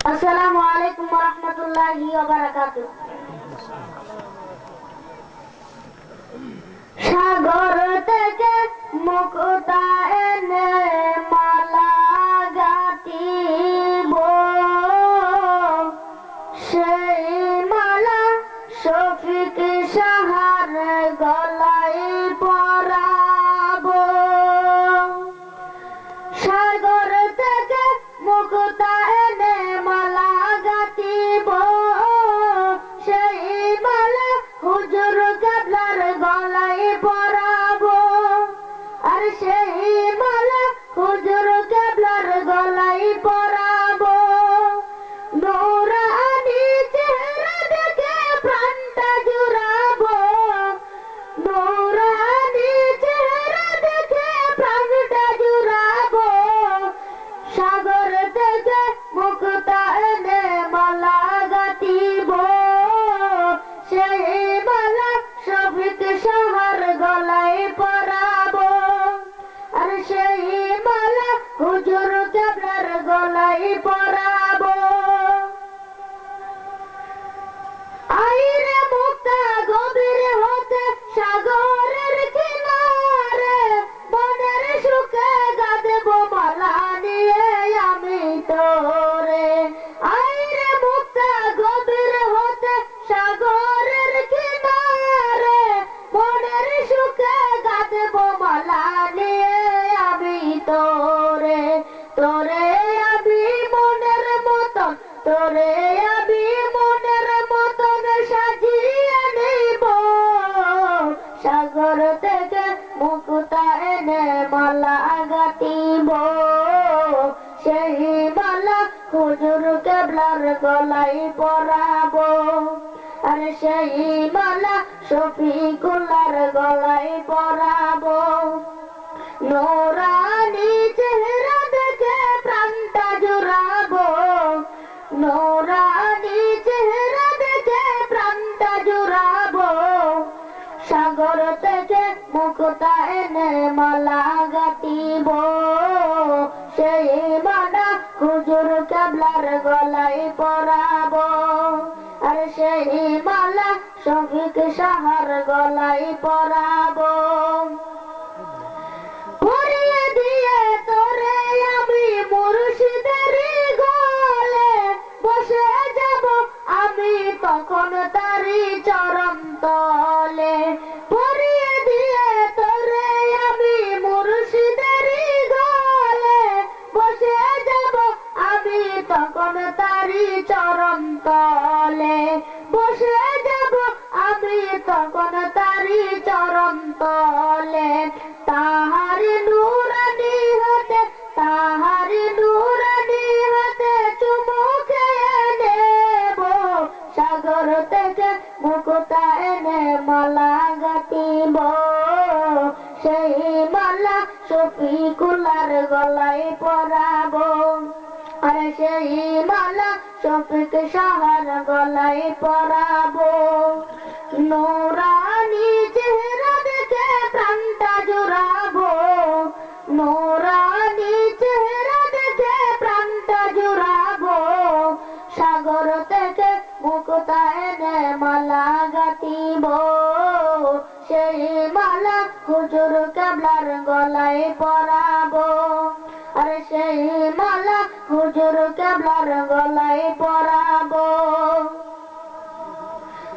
আসসালামু আলাইকুম রহমতুল্লাহি বারাকাতু সাগর থেকে মুক্তা এনে মালা গাতিব সেই মালা শফিক সাহার গলায় পরাবো। সাগর থেকে মুক্তা এনে নিয়ে আমি তোরে তোরে আমি মনের মতন, তোরে আমি মনের মতন সাজিয়ে নেব। সাগর থেকে মুকুতা এনে মালা গাতিব সেই মালা হুজুর কেবলার গলায় পরাবো। আর সেই মালা শফিকুল্লার গলায় পরাবো। নোরানি চেহারা দেখে প্রাণটা জুড়াবো নোরানি চেহারা দেখে প্রাণটা জুড়াবো সাগর থেকে মুক্তা এনে মালা গাতিব সেই মালা শফিক সাহার গলায় পরাবো। পরিয়ে দিয়ে তোরে বসে যাব আমি তখন তারি চরম তলে। পরিয়ে দিয়ে তোরে আমি মুর্শিদের গলে বসে যাব আমি তখন তারি চরম তলে। সাগর থেকে মুকুতা এনে মালা গাতিব সেই মালা শফিকুলার গলায় পরাবো। আর সেই মালা শফিক সাহার গলায় পরাবো। নোরানি চেহারা দেখে প্রাণটা জুড়াবো। নোরানি চেহারা দেখে প্রাণটা জুড়াবো। সাগর থেকে মালা সেই মালা হুজুর কেবলার গলায় পরাবো। আর সেই মালা হুজুর কেবলার গলায় পরাবো।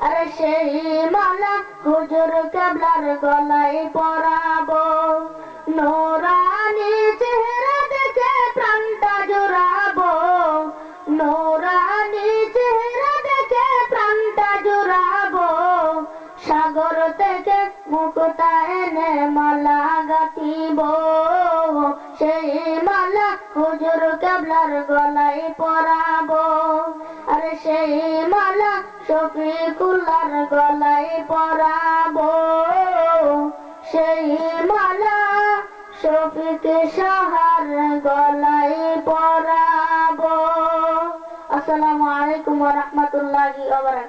আর সেই মালা হুজুর কেবলার গলায় নোরানি মুক্তা মালা গাতিব সেই মালা হুজুর কেবলার গলায় পরাব। আর সেই মালা শফিকুল্লার গলায় পরাব। সেই মালা শফিক সাহার গলায় পরাবো। আসসালামু আলাইকুম ওয়া রাহমাতুল্লাহি ওয়া বারাকাতুহু।